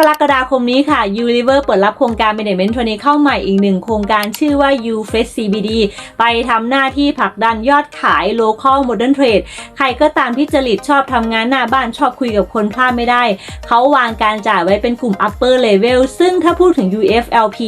กรกฎาคมนี้ค่ะ u r i v e r เปิดรับโครงการ Management t r a i n e เข้าใหม่อีกหนึ่งโครงการชื่อว่า U Fresh CBD ไปทำหน้าที่ผลักดันยอดขาย Local Modern Trade ใครก็ตามที่จริตชอบทำงานหน้าบ้านชอบคุยกับคนพลาดไม่ได้ เขาวางการจ่ายไว้เป็นกลุ่ม Upper Level ซึ่งถ้าพูดถึง UFLP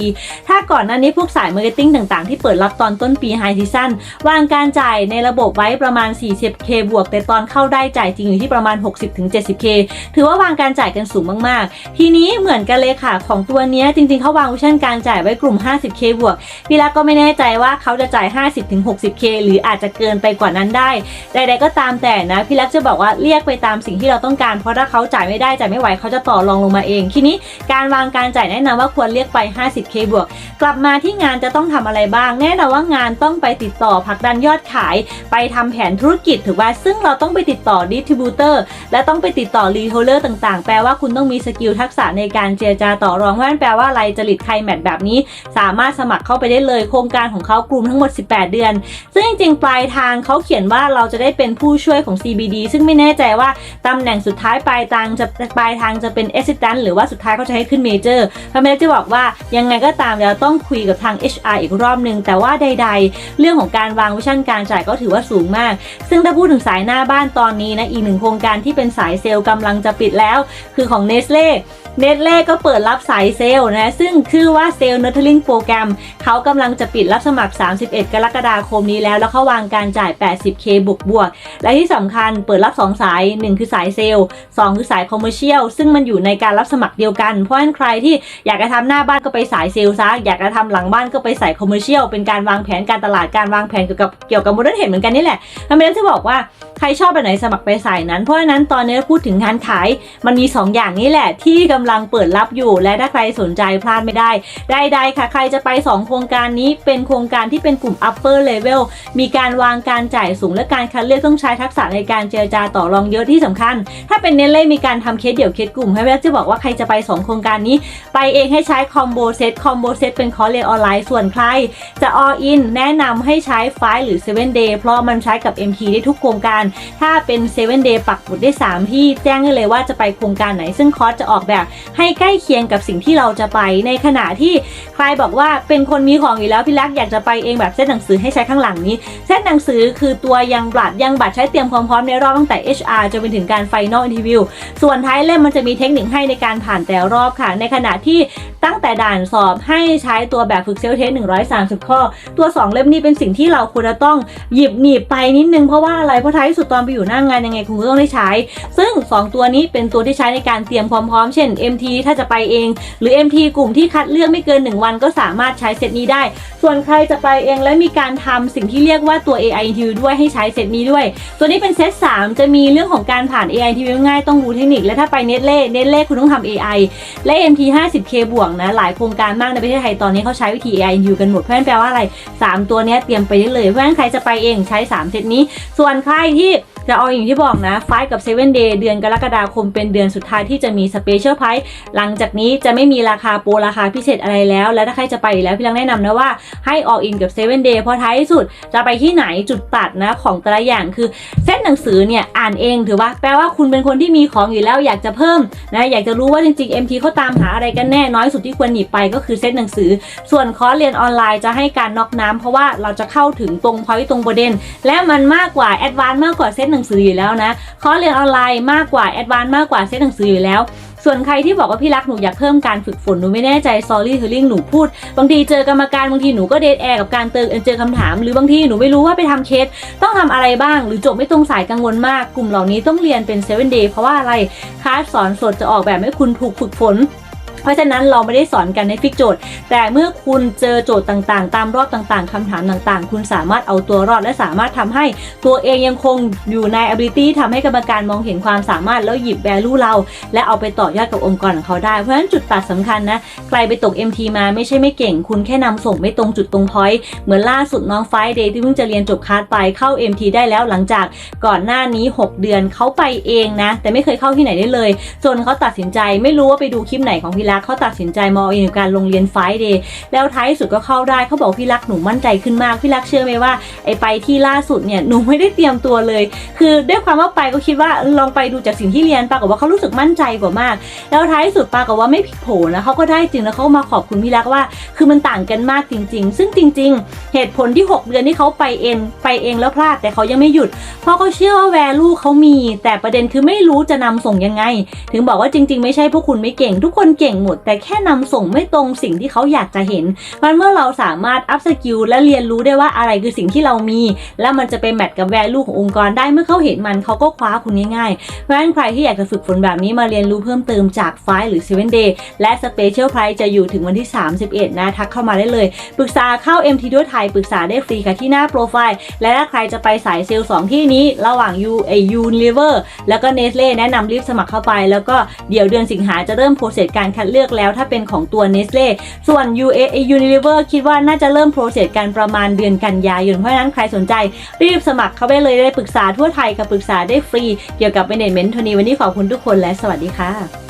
ถ้าก่อนหน้านี้พวกสาย Marketing ต่างๆ ที่เปิดรับตอนต้นปี High Season วางการจ่ายในระบบไว้ประมาณ 40k บวก แต่ตอนเข้าได้จ่ายจริงอยู่ที่ประมาณ 60-70k ถือว่าวางการจ่ายกันสูงมากๆ ที่นี้เหมือนกันเลยค่ะ ของตัวนี้จริงๆเขาวางวิชั่นการจ่ายไว้กลุ่ม 50k บวกพี่รักก็ไม่แน่ใจว่าเขาจะจ่าย 50-60k หรืออาจจะเกินไปกว่านั้นได้ ใดๆก็ตามแต่นะพี่รักจะบอกว่าเรียกไปตามสิ่งที่เราต้องการ เพราะถ้าเขาจ่ายไม่ได้จ่ายไม่ไหวเขาจะต่อรองลงมาเอง ทีนี้การวางการจ่ายแนะนำว่าควรเรียกไป 50k บวกกลับมาที่งานจะต้องทำอะไรบ้าง แน่นอนว่างานต้องไปติดต่อผลักดันยอดขาย ไปทำแผนธุรกิจถือว่าซึ่งเราต้องไปติดต่อดิสติบิวเตอร์และต้องไปติดต่อรีเทลเลอร์ต่างๆ แปลว่าคุณต้องมีสกิลทักษะในการเจรจาต่อรองว่านั่นแปลว่าอะไรจริตใครแมทแบบนี้ สามารถสมัครเข้าไปได้เลยโครงการของเขากลุ่มทั้งหมด 18 เดือน ซึ่งจริงๆปลายทางเขาเขียนว่าเราจะได้เป็นผู้ช่วยของ CBD ซึ่งไม่แน่ใจว่าตำแหน่งสุดท้ายปลายทางจะปลายทางจะเป็น Assistant หรือว่าสุดท้ายเขาจะให้ขึ้น Major พระเมจะบอกว่ายังไงก็ตามเราต้องคุยกับทาง HR อีกรอบหนึ่งแต่ว่าใด ๆ เรื่องของการวางวิชั่นการจ่ายก็ถือว่าสูงมาก ซึ่งถ้าพูดถึงสายหน้าบ้านตอนนี้นะอีกหนึ่งโครงการที่เป็นสายเซลล์กำลังจะปิดแล้ว คือของ Nestle เเนสเล่ก็เปิดรับสายเซลล์นะ ซึ่งชื่อว่าเซลล์ Nurturing Program เขากำลังจะปิดรับสมัคร 31 กรกฎาคมนี้แล้ว แล้วเขาวางการจ่าย 80k บวกบวกๆและที่สำคัญเปิดรับ 2 สาย 1 คือสายเซลล์ 2 คือสายคอมเมอร์เชียล ซึ่งมันอยู่ในการรับสมัครเดียวกัน เพราะฉะนั้นใครที่อยากจะทำหน้าบ้านก็ไปสายเซลล์ซะ อยากจะทำหลังบ้านก็ไปสายคอมเมอร์เชียล เป็นการวางแผนการตลาด การวางแผนเกี่ยวกับเกี่ยวกับโมเดิร์นเห็นเหมือนกันนี่แหละทำไมจะบอกว่า ใครชอบแบบไหนสมัครไปสายนั้น เพราะฉะนั้นตอนนี้พูดถึงงานขาย มันมี 2 อย่างนี้แหละ ที่กำลังเปิดรับอยู่ และถ้าใครสนใจพลาดไม่ได้ ได้ๆค่ะ ใครจะไป 2 โครงการนี้เป็นโครงการที่เป็นกลุ่ม upper level มีการวางการจ่ายสูงและการคัดเลือกต้องใช้ทักษะในการเจรจาต่อรองเยอะที่สำคัญ ถ้าเป็นเน้นเล่มีการทำเคสเดี่ยวเคสกลุ่มให้แม่จะบอกว่าใครจะไป 2 โครงการนี้ ไปเองให้ใช้คอมโบเซตคอมโบเซตเป็นคอร์สเรียนออนไลน์ส่วนใคร จะ all in แนะนำให้ใช้ไฟล์หรือ 7 day เพราะมันใช้กับ MT ได้ทุกโครงการถ้าเป็น 7 day ปักหมุดได้ 3 ที่แจ้งได้เลยว่าจะไปโครงการไหน ซึ่งคอร์สจะออกแบบให้ใกล้เคียงกับสิ่งที่เราจะไป ในขณะที่ใครบอกว่าเป็นคนมีของอยู่แล้วพี่รักอยากจะไปเองแบบเส้นหนังสือให้ใช้ข้างหลังนี้เส้นหนังสือคือตัวยังบัตรยังบัตรใช้เตรียมความพร้อมในรอบตั้งแต่ HR จนไปถึงการ Final Interview ส่วนท้ายเล่มมันจะมีเทคนิคให้ในการผ่านแต่รอบค่ะ ในขณะที่ตั้งแต่ด่านสอบให้ใช้ตัวแบบฝึกเซลเทส130 ข้อ ตัว 2 เล่มนี้เป็นสิ่งที่เราควรจะต้องหยิบหนีบไปนิดนึงเพราะว่าอะไรเพราะท้ายที่สุดตอนไปอยู่หน้างงานยังไงคุณก็ต้องได้ใช้ ซึ่ง 2 ตัวนี้เป็นตัวที่ใช้ในการเตรียมความพร้อมเช่น MT ถ้าจะไปเอง หรือ MT กลุ่มที่คัดเลือกไม่เกิน 1 วันก็สามารถใช้เซตนี้ได้ ส่วนใครจะไปเองและมีการทำสิ่งที่เรียกว่าตัว AI interview ด้วยให้ใช้เซตนี้ด้วย ตัวนี้เป็นเซต3จะมีเรื่องของการผ่าน AI interview ง่ายต้องรู้เทคนิคและถ้าไปเน็ตเล่เน็ตเล่คุณต้องทำ AI และ MT 50k บวกนะหลายโครงการมากในประเทศไทยตอนนี้เขาใช้วิธี AI interview กันหมดเพราะนั้นแปลว่าอะไร 3 ตัวนี้เตรียมไปได้เลยเพราะฉะนั้นใครจะไปเองใช้ 3 เซตนี้ ส่วนใครที่ จะเอาอย่างที่บอกนะไฟกับ7 day เดือนกรกฎาคมเป็นเดือนสุดท้ายที่จะมีสเปเชียลไพรส์หลังจากนี้จะไม่มีราคาโปรราคาพิเศษอะไรแล้ว และถ้าใครจะไปแล้วพี่ลังแนะนำนะว่าให้ all in กับ7 day เพราะท้ายที่สุดจะไปที่ไหนจุดตัดนะของแต่ละอย่างคือเส้นหนังสือเนี่ยอ่านเองถือว่า แปลว่าคุณเป็นคนที่มีของอยู่แล้วอยากจะเพิ่มนะอยากจะรู้ว่าจริงๆ MT เขาตามหาอะไรกันแน่น้อยสุดที่ควรหนีบไปก็คือเส้นหนังสือ ส่วนคอร์สเรียนออนไลน์จะให้การน็อกน้ำเพราะว่าเราจะเข้าถึงตรงพอยต์ตรงประเด็น และมันมากกว่าแอดวานซ์มากกว่าเซตหนังสืออยู่แล้วนะคอร์สเรียนออนไลน์มากกว่าแอดวานซ์มากกว่าเซตหนังสืออยู่แล้ว ส่วนใครที่บอกว่าพี่รักหนูอยากเพิ่มการฝึกฝนหนูไม่แน่ใจ sorry t e l l i n g หนูพูด บางทีเจอกรรมการบางทีหนูก็เดทแอร์กับการเติมเจอคำถาม หรือบางทีหนูไม่รู้ว่าไปทำเคสต้องทำอะไรบ้าง หรือจบไม่ตรงสายกังวลมาก กลุ่มเหล่านี้ต้องเรียนเป็น 7 day เพราะว่าอะไรคลาสสอนสดจะออกแบบให้คุณถูกฝึกฝน เพราะฉะนั้นเราไม่ได้สอนกันในฟิกโจทย์ แต่เมื่อคุณเจอโจทย์ต่างๆ ตามรอบต่างๆคำถามต่างๆ คุณสามารถเอาตัวรอดและสามารถทำให้ตัวเองยังคงอยู่ใน ability ทำให้กรรมการมองเห็นความสามารถแล้วหยิบ value เรา และเอาไปต่อยอดกับองค์กรของเขาได้ เพราะฉะนั้นจุดตัดสำคัญนะ ใครไปตก MT มาไม่ใช่ไม่เก่ง คุณแค่นำส่งไม่ตรงจุดตรงพอยต์เหมือนล่าสุดน้องไฟเดย์ที่เพิ่งจะเรียนจบคลาสไปเข้า MT ได้แล้วหลังจากก่อนหน้านี้ 6 เดือนเขาไปเองนะ แต่ไม่เคยเข้าที่ไหนได้เลย จนเขาตัดสินใจไม่รู้ว่าไปดูคลิปไหนของพี่รักเขาตัดสินใจมอเองกับการลงเรียนไฟเดย์แล้วท้ายสุดก็เข้าได้เขาบอกพี่รักหนูมั่นใจขึ้นมากพี่รักเชื่อไหมว่าไอไปที่ล่าสุดเนี่ยหนูไม่ได้เตรียมตัวเลย คือด้วยความว่าไปก็คิดว่าลองไปดูจากสิ่งที่เรียนปรากฏว่าเขารู้สึกมั่นใจกว่ามาก แล้วท้ายสุดปรากฏว่าไม่ผิดโผนะเขาก็ได้จริงแล้วเขามาขอบคุณพี่รักว่า คือมันต่างกันมากจริง ๆ ซึ่งจริง ๆ เหตุผลที่ 6 เดือนที่เขาไปเองไปเองแล้วพลาดแต่เขายังไม่หยุด เพราะเขาเชื่อว่าแวลูเขามี แต่ประเด็นคือไม่รู้จะนำส่งยังไง ถึงบอกว่าจริง ๆ ไม่ใช่พวกคุณไม่เก่ง ทุกคนเก่งหมด แต่แค่นำส่งไม่ตรงสิ่งที่เขาอยากจะเห็น มันเมื่อเราสามารถอัพสกิลและเรียนรู้ได้ว่าอะไรคือสิ่งที่เรามี แล้วมันจะไปแมทกับแวลูขององค์กรได้เมื่อเขาเห็นมันเขาก็คว้าคุณง่ายๆ เพราะฉะนั้นใครที่อยากจะฝึกฝนแบบนี้มาเรียนรู้เพิ่มเติมจากไฟล์หรือ 7 day และ Special Price จะอยู่ถึงวันที่ 31 นะทักเข้ามาได้เลย ปรึกษาเข้า MT ด้วยไทยปรึกษาได้ฟรีค่ะที่หน้าโปรไฟล์ และถ้าใครจะไปสายเซลล์2ที่นี้ระหว่าง U เอ Unilever แล้วก็ Nestle แนะนำรีบสมัครเข้าไป แล้วก็เดี๋ยวเดือนสิงหาจะเริ่มโปรเซสการคัดเลือกแล้วถ้าเป็นของตัว Nestle ส่วน U A Unilever คิดว่าน่าจะเริ่มโปรเซสการประมาณเดือนกันยายน เพราะฉะนั้นใครสนใจรีบสมัครเข้าไปเลยได้ปรึกษาทั่วไทยกับปรึกษาได้ฟรี เกี่ยวกับ Management โทนี้วันนี้ขอบคุณทุกคนและสวัสดีค่ะ